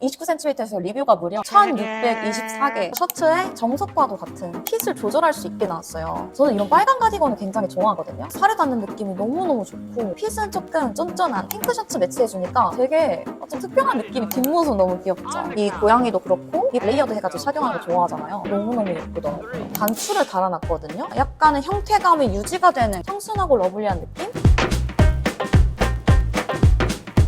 29cm에서 리뷰가 무려 1624개 셔츠에 정석과도 같은 핏을 조절할 수 있게 나왔어요. 저는 이런 빨간 가디건을 굉장히 좋아하거든요. 살에 닿는 느낌이 너무너무 좋고 핏은 조금 쫀쫀한 핑크 셔츠 매치해주니까 되게 좀 특별한 느낌이 뒷모습 너무 귀엽죠. 이 고양이도 그렇고 이 레이어드 해가지고 착용하는 거 좋아하잖아요. 너무너무 예쁘더라고요. 단추를 달아놨거든요. 약간의 형태감이 유지가 되는 청순하고 러블리한 느낌?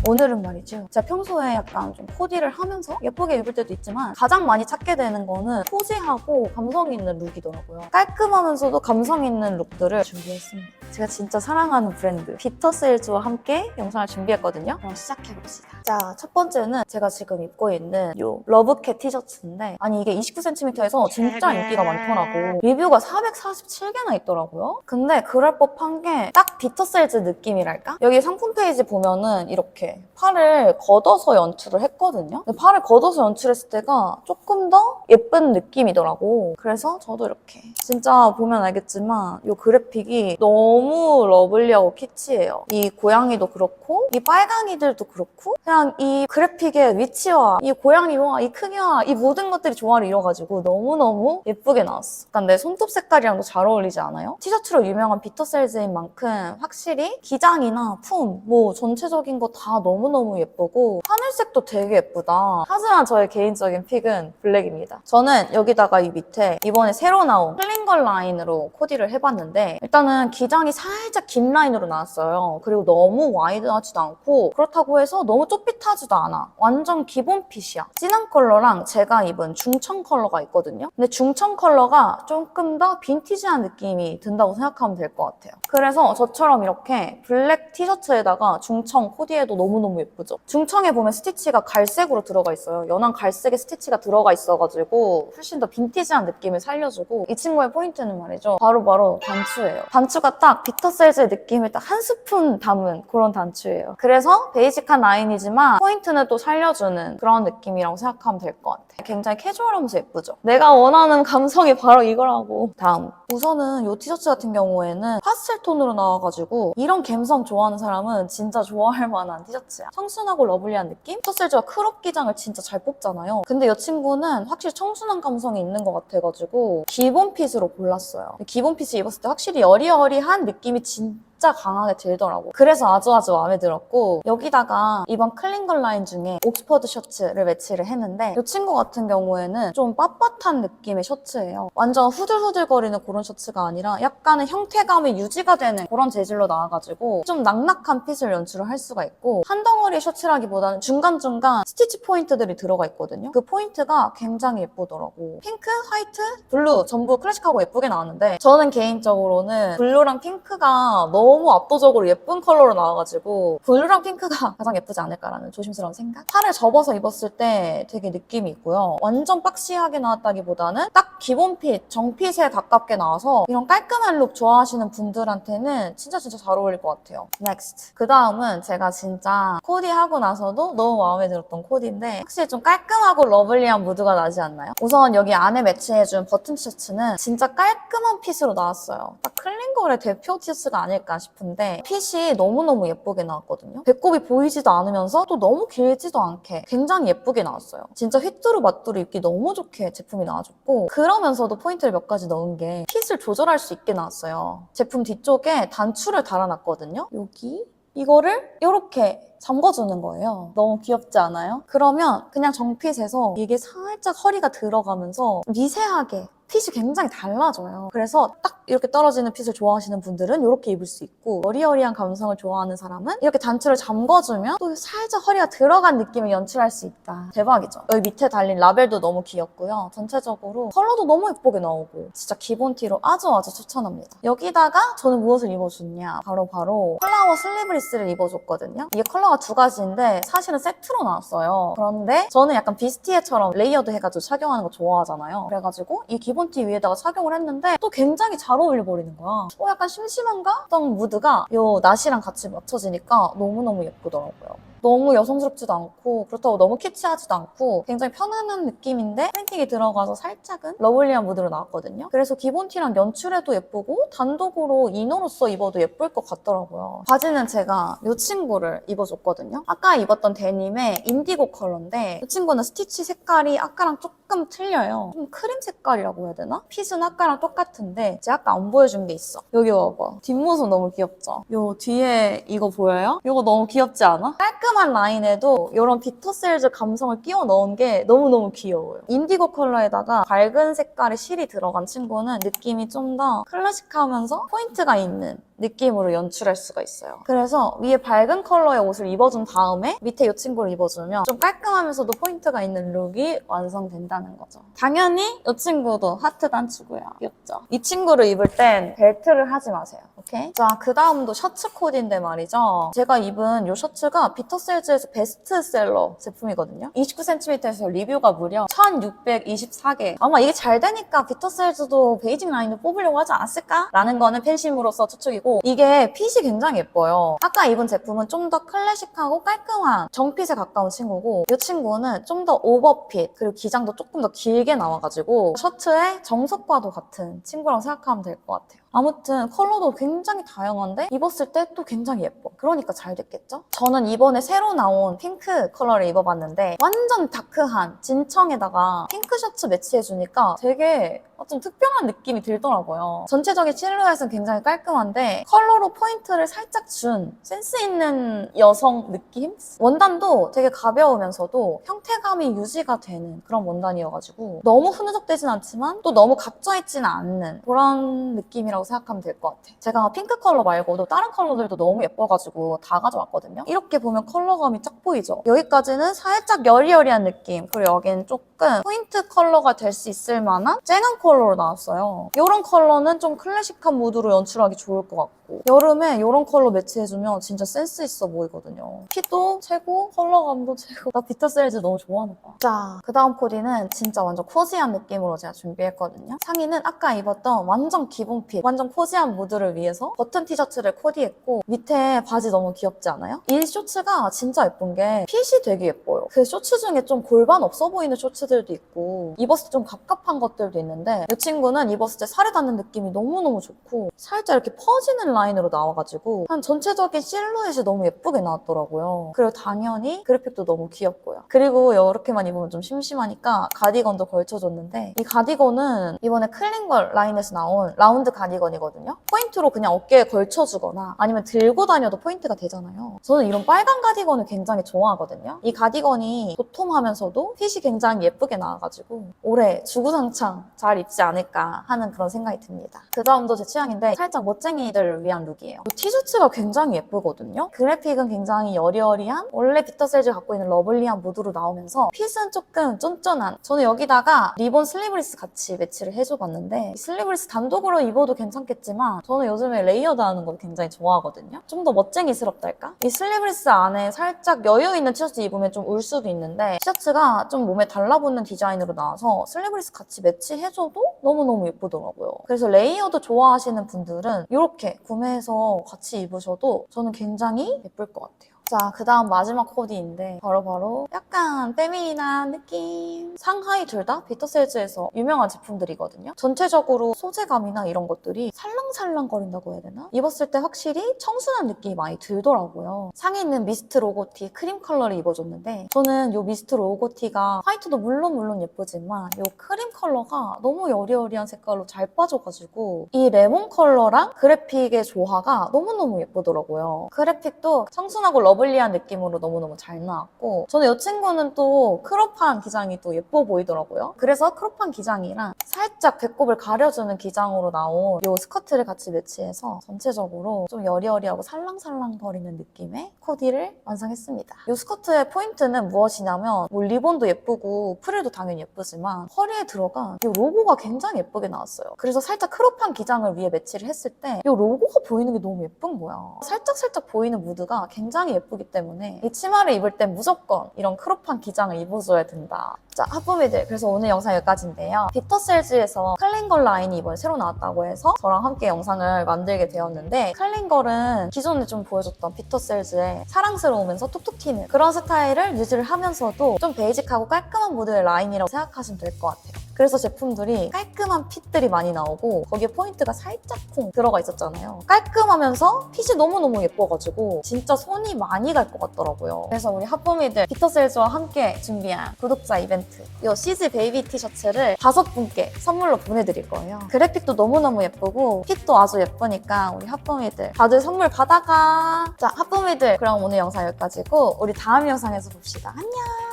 오늘은 말이죠. 제가 평소에 약간 좀 코디를 하면서 예쁘게 입을 때도 있지만 가장 많이 찾게 되는 거는 포지하고 감성 있는 룩이더라고요. 깔끔하면서도 감성 있는 룩들을 준비했습니다. 제가 진짜 사랑하는 브랜드 비터세일즈와 함께 영상을 준비했거든요. 그럼 시작해봅시다. 자, 첫 번째는 제가 지금 입고 있는 이 러브캣 티셔츠인데 아니 이게 29cm에서 진짜 인기가 많더라고. 리뷰가 447개나 있더라고요. 근데 그럴 법한 게 딱 비터세일즈 느낌이랄까? 여기 상품 페이지 보면은 이렇게 팔을 걷어서 연출을 했거든요. 근데 팔을 걷어서 연출했을 때가 조금 더 예쁜 느낌이더라고. 그래서 저도 이렇게 진짜 보면 알겠지만 이 그래픽이 너무 러블리하고 키치해요. 이 고양이도 그렇고 이 빨강이들도 그렇고 그냥 이 그래픽의 위치와 이 고양이와 이 크기와 이 모든 것들이 조화를 이뤄가지고 너무너무 예쁘게 나왔어. 약간 내 손톱 색깔이랑도 잘 어울리지 않아요? 티셔츠로 유명한 비터셀즈인 만큼 확실히 기장이나 품, 뭐 전체적인 거 다 너무너무 예쁘고 하늘색도 되게 예쁘다. 하지만 저의 개인적인 픽은 블랙입니다. 저는 여기다가 이 밑에 이번에 새로 나온 클린걸 라인으로 코디를 해봤는데 일단은 기장이 살짝 긴 라인으로 나왔어요. 그리고 너무 와이드하지도 않고 그렇다고 해서 너무 좁빗하지도 않아. 완전 기본 핏이야. 진한 컬러랑 제가 입은 중청 컬러가 있거든요. 근데 중청 컬러가 조금 더 빈티지한 느낌이 든다고 생각하면 될 것 같아요. 그래서 저처럼 이렇게 블랙 티셔츠에다가 중청 코디해도 너무 너무 예쁘죠. 중청에 보면 스티치가 갈색으로 들어가 있어요. 연한 갈색의 스티치가 들어가 있어가지고 훨씬 더 빈티지한 느낌을 살려주고 이 친구의 포인트는 말이죠. 바로 바로 단추예요. 단추가 딱 비터셀즈의 느낌을 딱 한 스푼 담은 그런 단추예요. 그래서 베이직한 라인이지만 포인트는 또 살려주는 그런 느낌이라고 생각하면 될 것 같아요. 굉장히 캐주얼하면서 예쁘죠. 내가 원하는 감성이 바로 이거라고. 다음. 우선은 이 티셔츠 같은 경우에는 파스텔 톤으로 나와가지고 이런 감성 좋아하는 사람은 진짜 좋아할 만한 티셔츠 야. 청순하고 러블리한 느낌? 퍼셀즈가 크롭 기장을 진짜 잘 뽑잖아요. 근데 이 친구는 확실히 청순한 감성이 있는 것 같아가지고 기본 핏으로 골랐어요. 기본 핏을 입었을 때 확실히 여리여리한 느낌이 진 짜 강하게 들더라고. 그래서 아주 아주 마음에 들었고 여기다가 이번 클린걸 라인 중에 옥스퍼드 셔츠를 매치를 했는데 이 친구 같은 경우에는 좀 빳빳한 느낌의 셔츠예요. 완전 후들후들거리는 그런 셔츠가 아니라 약간의 형태감이 유지가 되는 그런 재질로 나와가지고 좀 낙낙한 핏을 연출을 할 수가 있고 한 덩어리의 셔츠라기보다는 중간중간 스티치 포인트들이 들어가 있거든요. 그 포인트가 굉장히 예쁘더라고. 핑크, 화이트, 블루 전부 클래식하고 예쁘게 나왔는데 저는 개인적으로는 블루랑 핑크가 너무 압도적으로 예쁜 컬러로 나와가지고 블루랑 핑크가 가장 예쁘지 않을까라는 조심스러운 생각? 팔을 접어서 입었을 때 되게 느낌이 있고요. 완전 박시하게 나왔다기보다는 딱 기본 핏, 정핏에 가깝게 나와서 이런 깔끔한 룩 좋아하시는 분들한테는 진짜 진짜 잘 어울릴 것 같아요. Next. 그 다음은 제가 진짜 코디 하고 나서도 너무 마음에 들었던 코디인데 확실히 좀 깔끔하고 러블리한 무드가 나지 않나요? 우선 여기 안에 매치해준 버튼 셔츠는 진짜 깔끔한 핏으로 나왔어요. 딱 클린걸의 대표 티셔츠가 아닐까 싶은데 핏이 너무너무 예쁘게 나왔거든요. 배꼽이 보이지도 않으면서 또 너무 길지도 않게 굉장히 예쁘게 나왔어요. 진짜 휘뚜루 마뚜루 입기 너무 좋게 제품이 나와줬고 그러면서도 포인트를 몇 가지 넣은 게 핏을 조절할 수 있게 나왔어요. 제품 뒤쪽에 단추를 달아놨거든요. 여기 이거를 이렇게 잠궈주는 거예요. 너무 귀엽지 않아요? 그러면 그냥 정핏에서 이게 살짝 허리가 들어가면서 미세하게 핏이 굉장히 달라져요. 그래서 딱 이렇게 떨어지는 핏을 좋아하시는 분들은 이렇게 입을 수 있고 어리어리한 감성을 좋아하는 사람은 이렇게 단추를 잠궈주면 또 살짝 허리가 들어간 느낌을 연출할 수 있다. 대박이죠. 여기 밑에 달린 라벨도 너무 귀엽고요. 전체적으로 컬러도 너무 예쁘게 나오고 진짜 기본 티로 아주 아주 추천합니다. 여기다가 저는 무엇을 입어줬냐? 바로 바로 컬러와 슬리브리스를 입어줬거든요. 이게 컬러가 두 가지인데 사실은 세트로 나왔어요. 그런데 저는 약간 비스티에처럼 레이어드 해가지고 착용하는 거 좋아하잖아요. 그래가지고 이 기본 티 위에다가 착용을 했는데 또 굉장히 잘 어울려 버리는 거야. 어 약간 심심한가? 했던 무드가 요 나시랑 같이 맞춰지니까 너무너무 예쁘더라고요. 너무 여성스럽지도 않고 그렇다고 너무 키치하지도 않고 굉장히 편안한 느낌인데 프린팅이 들어가서 살짝은 러블리한 무드로 나왔거든요. 그래서 기본 티랑 연출해도 예쁘고 단독으로 이너로서 입어도 예쁠 것 같더라고요. 바지는 제가 이 친구를 입어줬거든요. 아까 입었던 데님의 인디고 컬러인데 이 친구는 스티치 색깔이 아까랑 조금 틀려요. 좀 크림 색깔이라고 해야 되나? 핏은 아까랑 똑같은데 제가 아까 안 보여준 게 있어. 여기 봐봐. 뒷모습 너무 귀엽죠? 요 뒤에 이거 보여요? 이거 너무 귀엽지 않아? 깔끔 한 라인에도 이런 비터셀즈 감성을 끼워 넣은 게 너무너무 귀여워요. 인디고 컬러에다가 밝은 색깔의 실이 들어간 친구는 느낌이 좀 더 클래식하면서 포인트가 있는 느낌으로 연출할 수가 있어요. 그래서 위에 밝은 컬러의 옷을 입어준 다음에 밑에 이 친구를 입어주면 좀 깔끔하면서도 포인트가 있는 룩이 완성된다는 거죠. 당연히 이 친구도 하트 단추고요. 귀엽죠? 이 친구를 입을 땐 벨트를 하지 마세요. 오케이? 자, 그 다음도 셔츠 코디인데 말이죠. 제가 입은 이 셔츠가 비터셀즈에서 베스트셀러 제품이거든요. 29cm에서 리뷰가 무려 1624개. 아마 이게 잘 되니까 비터셀즈도 베이징 라인을 뽑으려고 하지 않았을까? 라는 거는 팬심으로서 추측이고 이게 핏이 굉장히 예뻐요. 아까 입은 제품은 좀 더 클래식하고 깔끔한 정핏에 가까운 친구고 이 친구는 좀 더 오버핏 그리고 기장도 조금 더 길게 나와가지고 셔츠의 정석과도 같은 친구라고 생각하면 될 것 같아요. 아무튼 컬러도 굉장히 다양한데 입었을 때 또 굉장히 예뻐. 그러니까 잘 됐겠죠? 저는 이번에 새로 나온 핑크 컬러를 입어봤는데 완전 다크한 진청에다가 핑크 셔츠 매치해주니까 되게 좀 특별한 느낌이 들더라고요. 전체적인 실루엣은 굉장히 깔끔한데 컬러로 포인트를 살짝 준 센스 있는 여성 느낌? 원단도 되게 가벼우면서도 형태감이 유지가 되는 그런 원단이어가지고 너무 흐느적대진 않지만 또 너무 각져있지는 않는 그런 느낌이라고 생각하면 될 것 같아요. 제가 핑크 컬러 말고도 다른 컬러들도 너무 예뻐가지고 다 가져왔거든요. 이렇게 보면 컬러감이 쫙 보이죠? 여기까지는 살짝 여리여리한 느낌 그리고 여기는 조금 포인트 컬러가 될 수 있을 만한 쨍한 컬러로 나왔어요. 이런 컬러는 좀 클래식한 무드로 연출하기 좋을 것 같고 여름에 이런 컬러 매치해주면 진짜 센스 있어 보이거든요. 핏도 최고, 컬러감도 최고. 나 비터셀즈 너무 좋아하나 봐. 자, 그 다음 코디는 진짜 완전 코지한 느낌으로 제가 준비했거든요. 상의는 아까 입었던 완전 기본 핏, 완전 코지한 무드를 위해서 버튼 티셔츠를 코디했고 밑에 바지 너무 귀엽지 않아요? 이 쇼츠가 진짜 예쁜 게 핏이 되게 예뻐요. 그 쇼츠 중에 좀 골반 없어 보이는 쇼츠들 도 있고 입었을 때 좀 갑갑한 것들도 있는데 이 친구는 입었을 때 살에 닿는 느낌이 너무너무 좋고 살짝 이렇게 퍼지는 라인으로 나와가지고 한 전체적인 실루엣이 너무 예쁘게 나왔더라고요. 그리고 당연히 그래픽도 너무 귀엽고요. 그리고 이렇게만 입으면 좀 심심하니까 가디건도 걸쳐줬는데 이 가디건은 이번에 클린걸 라인에서 나온 라운드 가디건이거든요. 포인트로 그냥 어깨에 걸쳐주거나 아니면 들고 다녀도 포인트가 되잖아요. 저는 이런 빨간 가디건을 굉장히 좋아하거든요. 이 가디건이 도톰하면서도 핏이 굉장히 예쁘 게 나와가지고 올해 주구장창 잘 입지 않을까 하는 그런 생각이 듭니다. 그 다음도 제 취향인데 살짝 멋쟁이들을 위한 룩이에요. 이 티셔츠가 굉장히 예쁘거든요. 그래픽은 굉장히 여리여리한 원래 비터셀즈 갖고 있는 러블리한 무드로 나오면서 핏은 조금 쫀쫀한 저는 여기다가 리본 슬리브리스 같이 매치를 해줘봤는데 이 슬리브리스 단독으로 입어도 괜찮겠지만 저는 요즘에 레이어드 하는 거 굉장히 좋아하거든요. 좀 더 멋쟁이스럽달까? 이 슬리브리스 안에 살짝 여유 있는 티셔츠 입으면 좀 울 수도 있는데 티셔츠가 좀 몸에 달라 붙는 디자인으로 나와서 슬리브리스 같이 매치해줘도 너무너무 예쁘더라고요. 그래서 레이어드 좋아하시는 분들은 이렇게 구매해서 같이 입으셔도 저는 굉장히 예쁠 것 같아요. 자, 그 다음 마지막 코디인데 바로 바로 약간 페미닌한 느낌. 상하이 둘 다 비터셀즈에서 유명한 제품들이거든요. 전체적으로 소재감이나 이런 것들이 살랑살랑거린다고 해야 되나? 입었을 때 확실히 청순한 느낌이 많이 들더라고요. 상의는 미스트 로고티 크림 컬러를 입어줬는데 저는 이 미스트 로고티가 화이트도 물론 물론 예쁘지만 이 크림 컬러가 너무 여리여리한 색깔로 잘 빠져가지고 이 레몬 컬러랑 그래픽의 조화가 너무너무 예쁘더라고요. 그래픽도 청순하고 러 블리한 느낌으로 너무너무 잘 나왔고 저는 이 친구는 또 크롭한 기장이 또 예뻐 보이더라고요. 그래서 크롭한 기장이랑 살짝 배꼽을 가려주는 기장으로 나온 이 스커트를 같이 매치해서 전체적으로 좀 여리여리하고 살랑살랑 거리는 느낌의 코디를 완성했습니다. 이 스커트의 포인트는 무엇이냐면 뭐 리본도 예쁘고 프릴도 당연히 예쁘지만 허리에 들어간 이 로고가 굉장히 예쁘게 나왔어요. 그래서 살짝 크롭한 기장을 위에 매치를 했을 때 이 로고가 보이는 게 너무 예쁜 거야. 살짝살짝 보이는 무드가 굉장히 예 쁘기 때문에 이 치마를 입을 땐 무조건 이런 크롭한 기장을 입어줘야 된다. 자, 하품이들. 그래서 오늘 영상 여기까지인데요. 비터셀즈에서 클린걸 라인이 이번에 새로 나왔다고 해서 저랑 함께 영상을 만들게 되었는데 클린걸은 기존에 좀 보여줬던 비터셀즈의 사랑스러우면서 톡톡 튀는 그런 스타일을 유지를 하면서도 좀 베이직하고 깔끔한 모델의 라인이라고 생각하시면 될 것 같아요. 그래서 제품들이 깔끔한 핏들이 많이 나오고 거기에 포인트가 살짝쿵 들어가 있었잖아요. 깔끔하면서 핏이 너무너무 예뻐가지고 진짜 손이 많이 갈 것 같더라고요. 그래서 우리 하품이들 비터셀즈와 함께 준비한 구독자 이벤트 이 CG 베이비 티셔츠를 다섯 분께 선물로 보내드릴 거예요. 그래픽도 너무너무 예쁘고 핏도 아주 예쁘니까 우리 하품이들 다들 선물 받아가. 자, 하품이들 그럼 오늘 영상 여기까지고 우리 다음 영상에서 봅시다. 안녕!